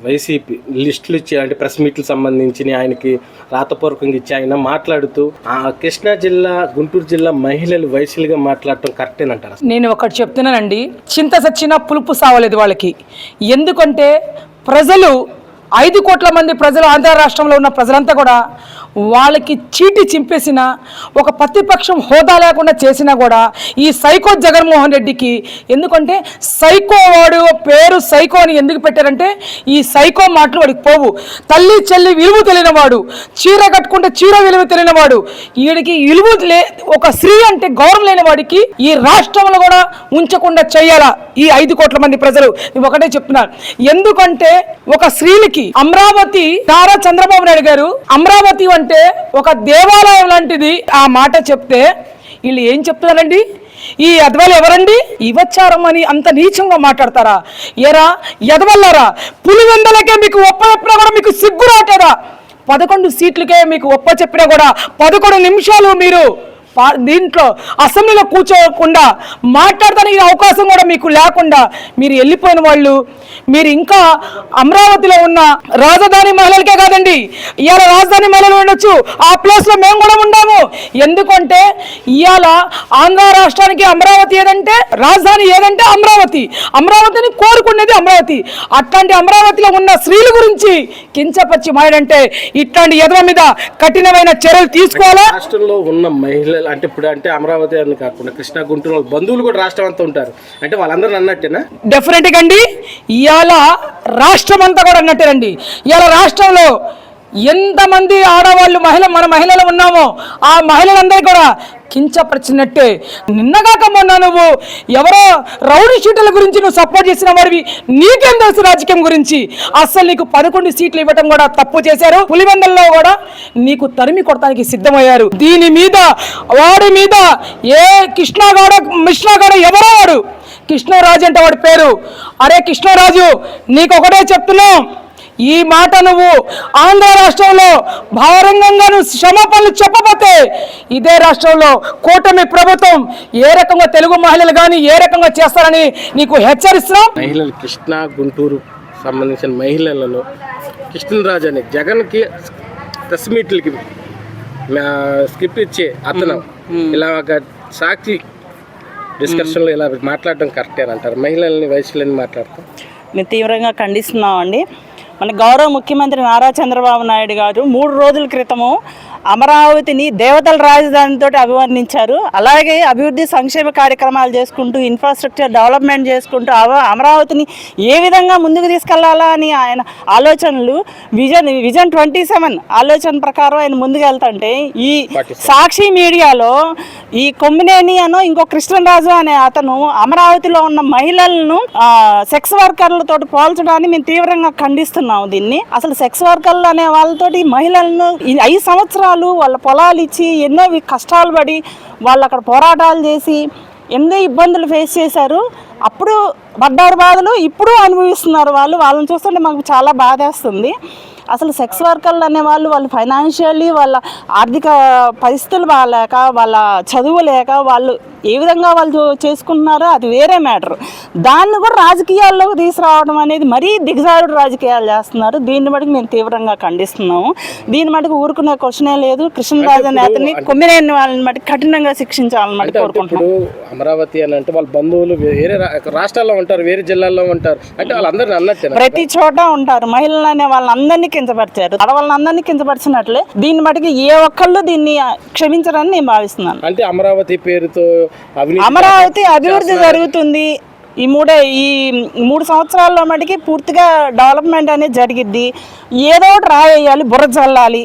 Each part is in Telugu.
వైసీపీ లిస్టులు ఇచ్చి అంటే ప్రెస్ మీట్లు సంబంధించి ఆయనకి రాతపూర్వకంగా ఇచ్చి ఆయన మాట్లాడుతూ ఆ కృష్ణా జిల్లా గుంటూరు జిల్లా మహిళలు వయసులుగా మాట్లాడటం అంటారు? నేను ఒకటి చెప్తున్నానండి చింత సచ్చినా పులుపు సావలేదు వాళ్ళకి. ఎందుకంటే ప్రజలు ఐదు కోట్ల మంది ప్రజలు ఆంధ్ర రాష్ట్రంలో ఉన్న ప్రజలంతా కూడా వాళ్ళకి చీటి చింపేసిన ఒక ప్రతిపక్షం హోదా లేకుండా చేసినా కూడా ఈ సైకో జగన్మోహన్ రెడ్డికి ఎందుకంటే సైకో వాడు పేరు సైకో అని ఎందుకు పెట్టారంటే ఈ సైకో మాటలు వాడికి పోవు. తల్లి చెల్లి విలువ తెలియనివాడు చీర కట్టుకుంటే చీర విలువ తెలియనివాడు ఈయనకి వీడికి విలువ లే ఒక స్త్రీ అంటే గౌరవం లేని వాడికి ఈ రాష్ట్రంలో కూడా ఉంచకుండా చేయాలా ఈ ఐదు కోట్ల మంది ప్రజలు? ఒకటే చెప్తున్నారు ఎందుకంటే ఒక స్త్రీలకి అమరావతి నారా చంద్రబాబు నాయుడు గారు అమరావతి అంటే ఒక దేవాలయం లాంటిది. ఆ మాట చెప్తే వీళ్ళు ఏం చెప్తున్నారండి? ఈ యదవలు ఎవరండి? ఇవచ్చారం అని అంత నీచంగా మాట్లాడతారా? ఎరా యదవల్లరా? పులివెందలకే మీకు ఒప్ప చెప్పినా కూడా మీకు సిగ్గు రాటేదా పదకొండు సీట్లకే మీకు ఒప్ప చెప్పినా కూడా పదకొండు నిమిషాలు మీరు దీంట్లో అసెంబ్లీలో కూర్చోకుండా మాట్లాడతానికి అవకాశం కూడా మీకు లేకుండా మీరు వెళ్ళిపోయిన వాళ్ళు మీరు ఇంకా అమరావతిలో ఉన్న రాజధాని మహిళలకే కాదండి ఇవాళ రాజధాని మహిళలు ఉండొచ్చు ఆ ప్లేస్లో మేము కూడా ఉండాము. ఎందుకంటే ఇవాళ ఆంధ్ర రాష్ట్రానికి అమరావతి ఏదంటే రాజధాని ఏదంటే అమరావతి. అమరావతిని కోరుకునేది అమరావతి. అట్లాంటి అమరావతిలో ఉన్న స్త్రీల గురించి కించపచ్చి మాయడంటే ఇట్లాంటి ఎదవ మీద కఠినమైన చర్యలు తీసుకోవాలా? రాష్ట్రంలో ఉన్న మహిళల అంటే ఇప్పుడు అంటే అమరావతి అని కాకుండా కృష్ణా గుంటూరు బంధువులు కూడా రాష్ట్రం అంతా ఉంటారు. అంటే వాళ్ళందరూ అన్నట్టేనా డెఫినెట్గా అండి ఇవాళ రాష్ట్రం అంతా కూడా అన్నట్టేనండి ఇవాళ రాష్ట్రంలో ఎంతమంది ఆడవాళ్ళు మహిళ మన మహిళలు ఉన్నామో ఆ మహిళలందరూ కూడా కించపరిచినట్టే. నిన్నగాక మొన్న నువ్వు ఎవరో రౌడీ షీట్ల గురించి నువ్వు సపోర్ట్ చేసిన వాడివి. నీకేం తెలుసు రాజకీయం గురించి? అస్సలు నీకు పదకొండు సీట్లు ఇవ్వటం కూడా తప్పు చేశారు. పులివెందల్లో కూడా నీకు తరిమి కొడటానికి సిద్ధమయ్యారు. దీని మీద వాడి మీద ఏ కృష్ణాగాడ మిష్ణాగాడ ఎవరో వాడు. కృష్ణరాజు అంటే వాడి పేరు. అరే కృష్ణరాజు నీకు ఒకటే చెప్తున్నాం. ఈ మాట నువ్వు ఆంధ్ర రాష్ట్రంలో భారంగంగా నువ్వు క్షమాపణలు చెప్పకపోతే ఇదే రాష్ట్రంలో కూటమి ప్రభుత్వం ఏ రకంగా తెలుగు మహిళలు కానీ ఏ రకంగా చేస్తారని నీకు హెచ్చరిస్తున్నాం? మహిళలు కృష్ణా గుంటూరు సంబంధించిన మహిళలను కృష్ణరాజు అని జగన్కి ప్రెస్ మీట్లకి స్క్రిప్ట్ ఇచ్చే అతను. ఇలా ఒక సాక్షి డిస్కషన్లో ఇలా మాట్లాడడం కరెక్టే అంటారు మహిళల్ని వయసులని మాట్లాడతాం మేము తీవ్రంగా ఖండిస్తున్నామండి మన గౌరవ ముఖ్యమంత్రి నారా చంద్రబాబు నాయుడు గారు మూడు రోజుల క్రితము అమరావతిని దేవతల రాజధానితో అభివర్ణించారు. అలాగే అభివృద్ధి సంక్షేమ కార్యక్రమాలు చేసుకుంటూ ఇన్ఫ్రాస్ట్రక్చర్ డెవలప్మెంట్ చేసుకుంటూ అమరావతిని ఏ విధంగా ముందుకు తీసుకెళ్ళాలా అని ఆయన ఆలోచనలు విజన్ విజన్ ట్వంటీ సెవెన్ ఆలోచన ప్రకారం ఆయన ముందుకు వెళ్తుంటే ఈ సాక్షి మీడియాలో ఈ కొమ్మినేని అనో ఇంకో కృష్ణరాజు అనే అతను అమరావతిలో ఉన్న మహిళలను సెక్స్ వర్కర్లతో పోల్చడాన్ని మేము తీవ్రంగా ఖండిస్తున్నాం. చేస్తున్నాము దీన్ని. అసలు సెక్స్ వర్కర్లు అనే వాళ్ళతోటి మహిళలను ఈ ఐదు సంవత్సరాలు వాళ్ళ పొలాలు ఇచ్చి ఎన్నో కష్టాలు పడి వాళ్ళు అక్కడ పోరాటాలు చేసి ఎన్నో ఇబ్బందులు ఫేస్ చేశారు. అప్పుడు పడ్డారు బాధలు ఇప్పుడు అనుభవిస్తున్నారు వాళ్ళు. వాళ్ళని చూస్తుంటే మాకు చాలా బాధేస్తుంది. అసలు సెక్స్ వర్కర్లు అనే వాళ్ళు వాళ్ళు ఫైనాన్షియల్లీ వాళ్ళ ఆర్థిక పరిస్థితులు బాగాలేక వాళ్ళ చదువు లేక వాళ్ళు ఏ విధంగా వాళ్ళు చేసుకుంటున్నారో అది వేరే మ్యాటర్. దాన్ని కూడా రాజకీయాల్లోకి తీసుకురావడం అనేది మరీ దిగజారుడు రాజకీయాలు చేస్తున్నారు. దీన్ని బట్టి మేము తీవ్రంగా ఖండిస్తున్నాము. దీని మటుకు ఊరుకునే క్వశ్చనే లేదు. కృష్ణరాజు అనే అతన్ని కొమ్మినేని వాళ్ళని బట్టి కఠినంగా శిక్షించాలని మట్టి కోరుకుంటున్నాం. అమరావతి అని అంటే వాళ్ళ బంధువులు వేరే రాష్ట్రాల్లో ఉంటారు వేరే జిల్లాల్లో ఉంటారు. అంటే వాళ్ళందరినీ ప్రతి చోట ఉంటారు. మహిళలు అనే వాళ్ళందరినీ కించపరిచారు. ఆడవాళ్ళందరినీ కించపరిచినట్లే. దీన్ని బట్టికి ఏ ఒక్కళ్ళు దీన్ని క్షమించరని నేను భావిస్తున్నాను. అంటే అమరావతి పేరుతో అమరావతి అభివృద్ధి జరుగుతుంది. ఈ మూడే ఈ మూడు సంవత్సరాల్లో మటుకి పూర్తిగా డెవలప్మెంట్ అనేది జరిగిద్ది. ఏదో ఒకటి రాయేయాలి బుర్ర చల్లాలి.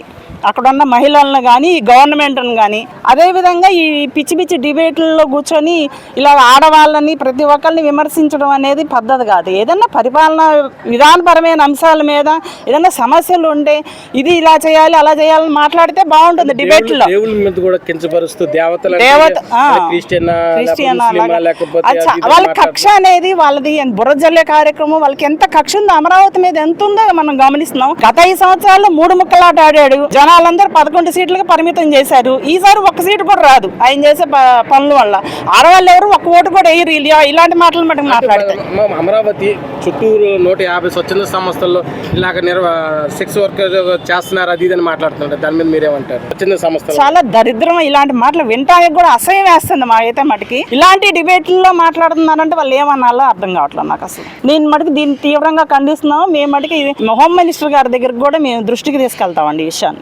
అక్కడ ఉన్న మహిళలను కానీ ఈ గవర్నమెంట్ని కానీ అదేవిధంగా ఈ పిచ్చి పిచ్చి డిబేట్లలో కూర్చొని ఇలా ఆడవాళ్ళని ప్రతి ఒక్కరిని విమర్శించడం అనేది పద్ధతి కాదు. ఏదన్నా పరిపాలన విధానపరమైన అంశాల మీద ఏదన్నా సమస్యలు ఉంటే ఇది ఇలా చేయాలి అలా చేయాలని మాట్లాడితే బాగుంటుంది డిబేట్లో. దేవత వాళ్ళ కక్ష అనేది వాళ్ళది బుర్ర జల్లే కార్యక్రమం వాళ్ళకి ఎంత కక్ష ఉందో అమరావతి మీద ఎంత ఉందో మనం గమనిస్తున్నాం. గత ఐదు సంవత్సరాల్లో మూడు ముక్కలాట ఆడాడు జనాలు. వాళ్ళందరూ పదకొండు సీట్లకు పరిమితం చేశారు. ఈసారి ఒక్క సీటు కూడా రాదు. ఆయన చేసే పనుల వల్ల. ఆడవాళ్ళు ఎవరు ఒక్క ఓటు కూడా వేయరు. ఇలా- ఇలాంటి మాటలు మటుకు మాట్లాడతారు అమరావతి చుట్టూరు నూట యాభై స్వచ్ఛంద సంస్థల్లో ఇలాగ నిర్వ సెక్స్ వర్క్ చేస్తున్నారు అది ఇది అని మాట్లాడుతుంటారు. దాని మీద మీరేమంటారు? స్వచ్ఛంద సంస్థలు. చాలా దరిద్రం ఇలాంటి మాటలు వినటానికి కూడా అసహ్యం వేస్తుంది మా అయితే మటుకి. ఇలాంటి డిబేట్లలో మాట్లాడుతున్నారంటే వాళ్ళు ఏమన్నాలో అర్థం కావట్లేదు నాకు అసలు. నేను మటుకు దీన్ని తీవ్రంగా ఖండిస్తున్నాము మేము మటుకు హోమ్ మినిస్టర్ గారి దగ్గరికి కూడా మేము దృష్టికి తీసుకెళ్తామండి ఈ విషయాన్ని.